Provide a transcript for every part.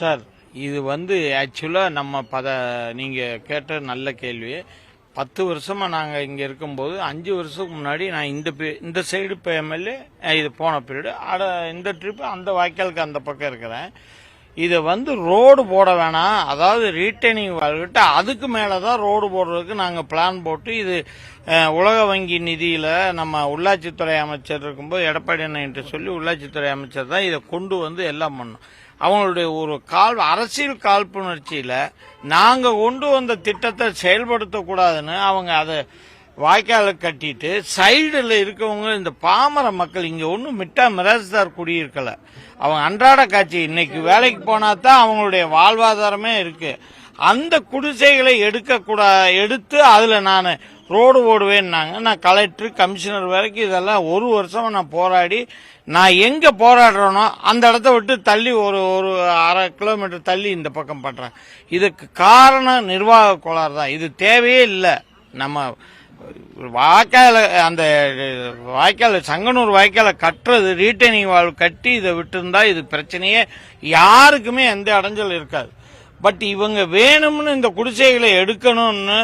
Sir இது வந்து ஆக்சுவலாக நம்ம பத நீங்கள் கேட்ட நல்ல கேள்வி. பத்து வருஷமாக நாங்கள் இங்கே இருக்கும்போது அஞ்சு வருஷத்துக்கு முன்னாடி நான் இந்த பே- இந்த சைடு இப்போ எம்எல்ஏ இது போன பீரியடு அட இந்த ட்ரிப்பு அந்த வாய்க்காலுக்கு அந்த பக்கம் இருக்கிறேன். இதை வந்து ரோடு போட வேணாம். அதாவது ரீட்டைனிங் வாழ்கிட்ட அதுக்கு மேலே தான் ரோடு போடுறதுக்கு நாங்கள் பிளான் போட்டு இது உலக வங்கி நிதியில் நம்ம உள்ளாட்சித்துறை அமைச்சர் இருக்கும்போது எடப்பாடி அண்ணன்ட்டு சொல்லி உள்ளாட்சித்துறை அமைச்சர் தான் இதை கொண்டு வந்து எல்லாம் பண்ணோம். அவங்களுடைய ஒரு கால் அரசியல் காழ்ப்புணர்ச்சியில் நாங்கள் கொண்டு வந்த திட்டத்தை செயல்படுத்தக்கூடாதுன்னு அவங்க அதை வாய்க்கால கட்டிட்டு சைடில் இருக்கவங்க இந்த பாமர மக்கள் இங்கே ஒன்றும் மிட்டா மிராஜ்தார் குடியிருக்கல. அவங்க அன்றாட காட்சி. இன்னைக்கு வேலைக்கு போனால் தான் அவங்களுடைய வாழ்வாதாரமே இருக்கு. அந்த குடிசைகளை எடுக்கக்கூடா எடுத்து அதில் நான் ரோடு ஓடுவேன்னாங்க. நான் கலெக்டர் கமிஷனர் வரைக்கும் இதெல்லாம் ஒரு வருஷமா நான் போராடி நான் எங்க போராடுறேனோ அந்த இடத்த விட்டு தள்ளி ஒரு ஒரு அரை கிலோமீட்டர் தள்ளி இந்த பக்கம் பண்றேன். இதுக்கு காரணம் நிர்வாக கோளாறு தான். இது தேவையே இல்லை. நம்ம வாய்க்கால அந்த வாய்க்கால் சங்கனூர் வாய்க்கால கட்டுறது ரீட்டைனிங் வால் கட்டி இதை விட்டுருந்தா இது பிரச்சனையே யாருக்குமே எந்த அடைஞ்சல் இருக்காது. பட் இவங்க வேணும்னு இந்த குடிசைகளை எடுக்கணும்னு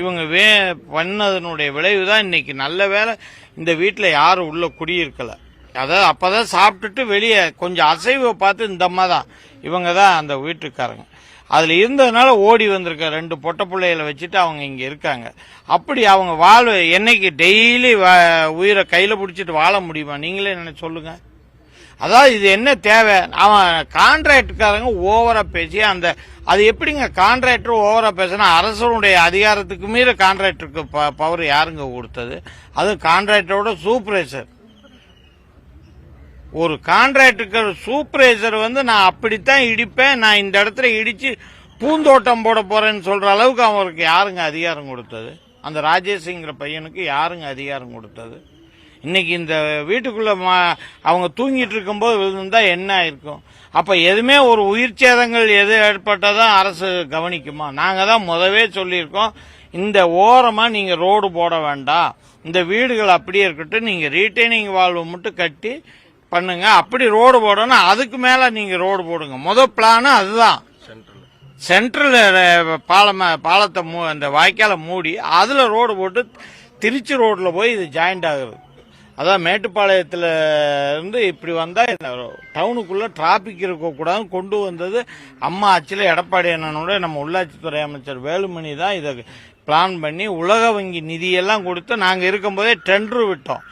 இவங்க வே பண்ணதனுடைய விளைவு தான் இன்னைக்கு நல்ல வேளை இந்த வீட்டில் யாரும் உள்ள குடியிருக்கலை. அதாவது அப்பதான் சாப்பிட்டுட்டு வெளியே கொஞ்சம் அசைவை பார்த்து இந்த அம்மா தான் இவங்க தான் அந்த வீட்டுக்காரங்க. அதில் இருந்ததுனால ஓடி வந்திருக்க ரெண்டு பொட்ட பிள்ளைகளை வச்சுட்டு அவங்க இங்கே இருக்காங்க. அப்படி அவங்க வாழ் என்னைக்கு டெய்லி உயிரை கையில் பிடிச்சிட்டு வாழ முடியுமா? நீங்களே என்ன சொல்லுங்க. அதாவது இது என்ன தேவை? அவன் கான்ட்ராக்டுக்காரங்க ஓவரா பேசி அந்த அது எப்படிங்க கான்ட்ராக்டர் ஓவரா பேசினா அரசனுடைய அதிகாரத்துக்கு மீற கான்ட்ராக்டருக்கு பவர் யாருங்க கொடுத்தது? அது கான்ட்ராக்டரோட சூப்பர்வைசர் ஒரு கான்ட்ராக்டுக்கு சூப்பர்வைசர் வந்து நான் அப்படித்தான் இடிப்பேன் நான் இந்த இடத்துல இடிச்சு பூந்தோட்டம் போட போறேன்னு சொல்ற அளவுக்கு அவருக்கு யாருங்க அதிகாரம் கொடுத்தது? அந்த ராஜேஷ்ங்கிற பையனுக்கு யாருங்க அதிகாரம் கொடுத்தது? இன்னைக்கு இந்த வீட்டுக்குள்ள மா- அவங்க தூங்கிட்டு இருக்கும்போது விழுந்தா என்ன ஆயிருக்கும்? அப்ப எதுவுமே ஒரு உயிர் சேதங்கள் எது ஏற்பட்டதான் அரசு கவனிக்குமா? நாங்க தான் முதவே சொல்லியிருக்கோம் இந்த ஓரமா நீங்க ரோடு போட வேண்டாம் இந்த வீடுகள் அப்படியே இருக்கட்டும் நீங்க ரீட்டைனிங் வால்வு மட்டும் கட்டி பண்ணுங்க. அப்படி ரோடு போடணும் அதுக்கு மேல நீங்க ரோடு போடுங்க. முத பிளான் அதுதான். சென்ட்ரல் பாலம் பாலத்தை மூ- அந்த வாய்க்கால மூடி அதுல ரோடு போட்டு திருச்சி ரோட்ல போய் இது ஜாயிண்ட் ஆகுது. அதான் மேட்டுப்பாளையத்துல இருந்து இப்படி வந்தா இந்த டவுனுக்குள்ள டிராபிக் இருக்கக்கூடாதுன்னு கொண்டு வந்தது அம்மா ஆட்சியில் எடப்பாடி அண்ணனோட நம்ம உள்ளாட்சித்துறை அமைச்சர் வேலுமணி தான் இதை பிளான் பண்ணி உலக வங்கி நிதியெல்லாம் கொடுத்து நாங்க இருக்கும்போதே டெண்டர் விட்டோம்.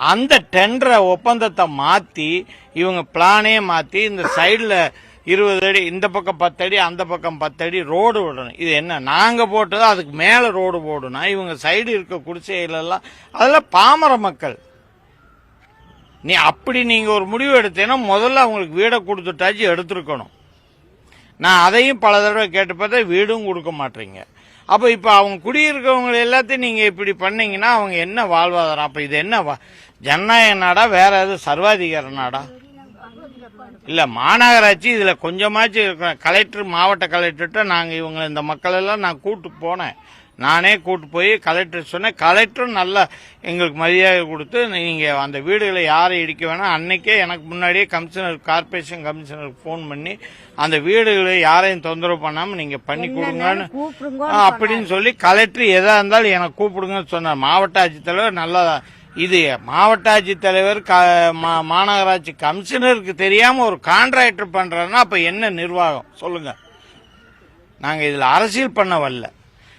அந்த டெண்டரை ஒப்பந்தத்தை மாற்றி இவங்க பிளானே மாற்றி இந்த சைடில் இருபது அடி இந்த பக்கம் பத்து அடி அந்த பக்கம் பத்தடி ரோடு விடணும். இது என்ன நாங்கள் போட்டது அதுக்கு மேலே ரோடு போடணும் இவங்க சைடு இருக்க குடிசைகளெல்லாம் அதெல்லாம் பாமர மக்கள். நீ அப்படி நீங்கள் ஒரு முடிவு எடுத்தீங்கன்னா முதல்ல அவங்களுக்கு வீடை கொடுத்துட்டாச்சு எடுத்துருக்கணும். நான் அதையும் பல தடவை கேட்டு பார்த்தா வீடும் கொடுக்க மாட்டீங்க. அப்போ இப்போ அவங்க குடியிருக்கவங்க எல்லாத்தையும் நீங்கள் இப்படி பண்ணீங்கன்னா அவங்க என்ன வாழ்வாதாரம்? அப்போ இது என்ன வா- ஜனநாயக நாடா வேற எதுவும் சர்வாதிகார நாடா? இல்ல மாநகராட்சி இதுல கொஞ்சமாச்சும் இருக்கணும். கலெக்டர் மாவட்ட கலெக்டர்கிட்ட நாங்க இவங்க இந்த மக்கள் எல்லாம் நான் கூட்டு போனேன். நானே கூட்டு போய் கலெக்டர் சொன்னேன். கலெக்டரும் நல்லா எங்களுக்கு மரியாதை கொடுத்து நீங்க அந்த வீடுகளை யாரை இடிக்க வேணாம். அன்னைக்கே எனக்கு முன்னாடியே கமிஷனர் கார்பரேஷன் கமிஷனருக்கு ஃபோன் பண்ணி அந்த வீடுகளை யாரையும் தொந்தரவு பண்ணாம நீங்க பண்ணி கொடுங்கன்னு அப்படின்னு சொல்லி கலெக்டர் எதா இருந்தாலும் எனக்கு கூப்பிடுங்கன்னு சொன்னார். மாவட்ட ஆட்சித்தலைவர் நல்லா இது மாவட்ட ஆட்சித்தலைவர் க- மா- மாநகராட்சி கமிஷனருக்கு தெரியாம ஒரு கான்ட்ராக்டர் பண்றாருன்னா அப்ப என்ன நிர்வாகம்? சொல்லுங்க. நாங்க இதுல அரசியல் பண்ண வரல.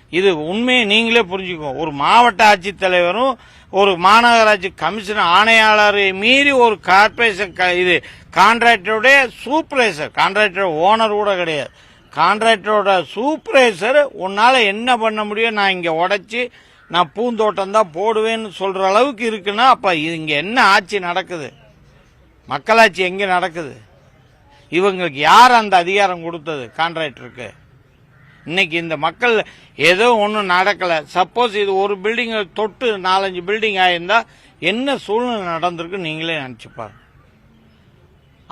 இது உண்மையை நீங்களே புரிஞ்சுக்கோ. ஒரு மாவட்ட ஆட்சித்தலைவரும் ஒரு மாநகராட்சி கமிஷன் ஆணையாளரை மீறி ஒரு கார்பரேஷன் க- இது கான்ட்ராக்டருடைய சூப்பர்வைசர் கான்ட்ராக்டர் ஓனர் கூட கிடையாது. கான்ட்ராக்டரோட சூப்பர்வைசர் உன்னால என்ன பண்ண முடியும்? நான் இங்க உடைச்சு நான் பூந்தோட்டம் தான் போடுவேன்னு சொல்ற அளவுக்கு இருக்குன்னா அப்ப இங்க என்ன ஆட்சி நடக்குது? மக்களாட்சி எங்க நடக்குது? இவங்களுக்கு யார் அந்த அதிகாரம் கொடுத்தது கான்ட்ராக்டருக்கு? இன்னைக்கு இந்த மக்கள் ஏதோ ஒன்றும் நடக்கலை. சப்போஸ் இது ஒரு பில்டிங் தொட்டு நாலஞ்சு பில்டிங் ஆயிருந்தா என்ன சூழ்நிலை நடந்திருக்கு நீங்களே நினச்சிப்பாரு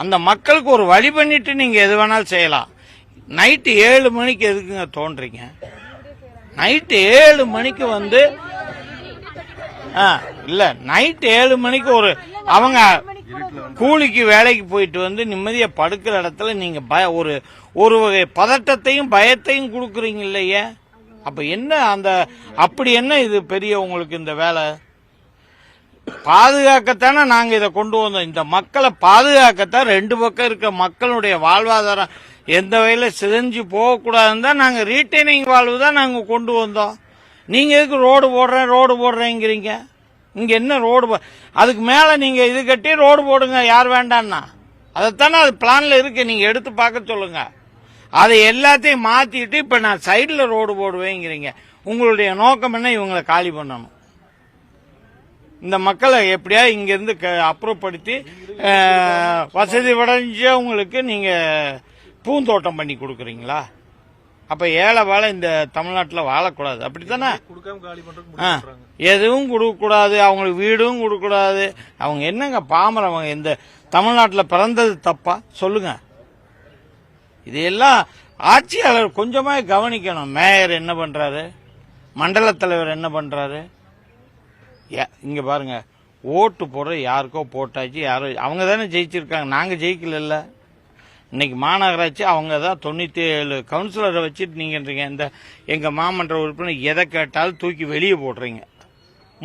அந்த மக்களுக்கு ஒரு வழி பண்ணிட்டு நீங்கள் எது வேணாலும் செய்யலாம். நைட்டு ஏழு மணிக்கு எதுக்குங்க தோன்றீங்க? நைட்டு ஏழு மணிக்கு வந்து இல்ல நைட் ஏழு மணிக்கு ஒரு அவங்க கூலிக்கு வேலைக்கு போயிட்டு வந்து நிம்மதியா படுக்கிற இடத்துல நீங்க பய- ஒரு ஒரு வகை பதட்டத்தையும் பயத்தையும் கொடுக்குறீங்க இல்லையே? அப்ப என்ன அந்த அப்படி என்ன இது பெரிய உங்களுக்கு இந்த வேலை? பாதுகாக்கத்தானே நாங்க இதை கொண்டு வந்தோம். இந்த மக்களை பாதுகாக்கத்தான் ரெண்டு பக்கம் இருக்க மக்களுடைய வாழ்வாதாரம் எந்த வகையில் சிதைஞ்சு போகக்கூடாதுன்னு தான் நாங்கள் ரீட்டைனிங் வாழ்வு தான் நாங்கள் கொண்டு வந்தோம். நீங்கள் எதுக்கு ரோடு போடுறேன் ரோடு போடுறேங்கிறீங்க? இங்கே என்ன ரோடு போ- அதுக்கு மேலே நீங்கள் இது கட்டி ரோடு போடுங்க யார் வேண்டான்னா. அதைத்தானே அது பிளானில் இருக்கு நீங்கள் எடுத்து பார்க்க சொல்லுங்கள் அதை எல்லாத்தையும் மாற்றிட்டு இப்போ நான் சைடில் ரோடு போடுவேங்கிறீங்க. உங்களுடைய நோக்கம் என்ன? இவங்களை காலி பண்ணணும். இந்த மக்களை எப்படியா இங்கிருந்து அப்புறப்படுத்தி வசதி வசதி படைஞ்சவங்களுக்கு நீங்கள் பூந்தோட்டம் பண்ணி கொடுக்குறீங்களா? அப்ப ஏழை வாழ இந்த தமிழ்நாட்டில் வாழக்கூடாது. அப்படித்தானே? எதுவும் கொடுக்கக்கூடாது அவங்களுக்கு வீடும் கொடுக்கக்கூடாது. அவங்க என்னங்க பாமரம் அவங்க இந்த தமிழ்நாட்டில் பிறந்தது தப்பா? சொல்லுங்க. இதையெல்லாம் ஆட்சியாளர் கொஞ்சமா கவனிக்கணும். மேயர் என்ன பண்றாரு? மண்டல தலைவர் என்ன பண்றாரு? இங்க பாருங்க. ஓட்டு போடுற யாருக்கோ போட்டாச்சு யாரோ அவங்க தானே ஜெயிச்சிருக்காங்க. நாங்க ஜெயிக்கல இன்னைக்கு மாநகராட்சி அவங்க தான் தொண்ணூற்றி ஏழு கவுன்சிலரை வச்சுட்டு நீங்கன்றீங்க. இந்த எங்கள் மாமன்ற உறுப்பினர் எதை கேட்டாலும் தூக்கி வெளியே போடுறீங்க.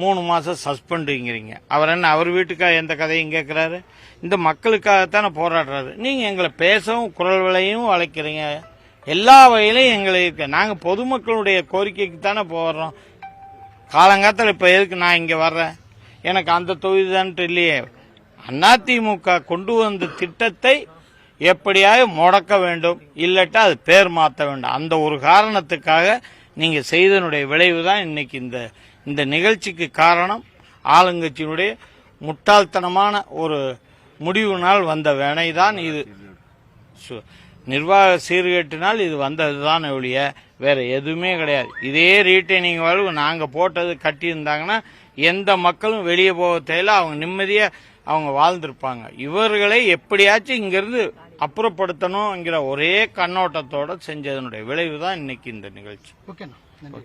மூணு மாதம் சஸ்பெண்டுங்கிறீங்க. அவர் என்ன அவர் வீட்டுக்காக எந்த கதையும் கேட்குறாரு இந்த மக்களுக்காகத்தானே போராடுறாரு. நீங்கள் எங்களை பேசவும் குரல் விலையும் வளைக்கிறீங்க எல்லா வகையிலையும் எங்களை நாங்கள் பொதுமக்களுடைய கோரிக்கைக்கு தானே போடுறோம் காலங்காத்தில் இப்போ எதுக்கு நான் இங்கே வர்றேன்? எனக்கு அந்த தொகுதி தான்ட்டு இல்லையே. அதிமுக கொண்டு வந்த திட்டத்தை எப்படியாவது முடக்க வேண்டும் இல்லட்டா அது பேர் மாற்ற வேண்டும். அந்த ஒரு காரணத்துக்காக நீங்கள் செய்தனுடைய விளைவு தான் இன்னைக்கு இந்த இந்த நிகழ்ச்சிக்கு காரணம். ஆளுங்கட்சியினுடைய முட்டாள்தனமான ஒரு முடிவுனால் வந்த வினை தான் இது. சு- நிர்வாக சீர்கேட்டினால் இது வந்ததுதான் ஒழிய வேறு எதுவுமே கிடையாது. இதே ரீட்டைனிங் வாழ்வு நாங்கள் போட்டது கட்டியிருந்தாங்கன்னா எந்த மக்களும் வெளியே போக தேவையில்ல அவங்க நிம்மதியாக அவங்க வாழ்ந்திருப்பாங்க. இவர்களை எப்படியாச்சும் இங்கேருந்து அப்புறப்படுத்தணுங்கிற ஒரே கண்ணோட்டத்தோட செஞ்சதனுடைய விளைவு தான் இன்னைக்கு இந்த நிகழ்ச்சி. ஓகேண்ணா. நன்றி.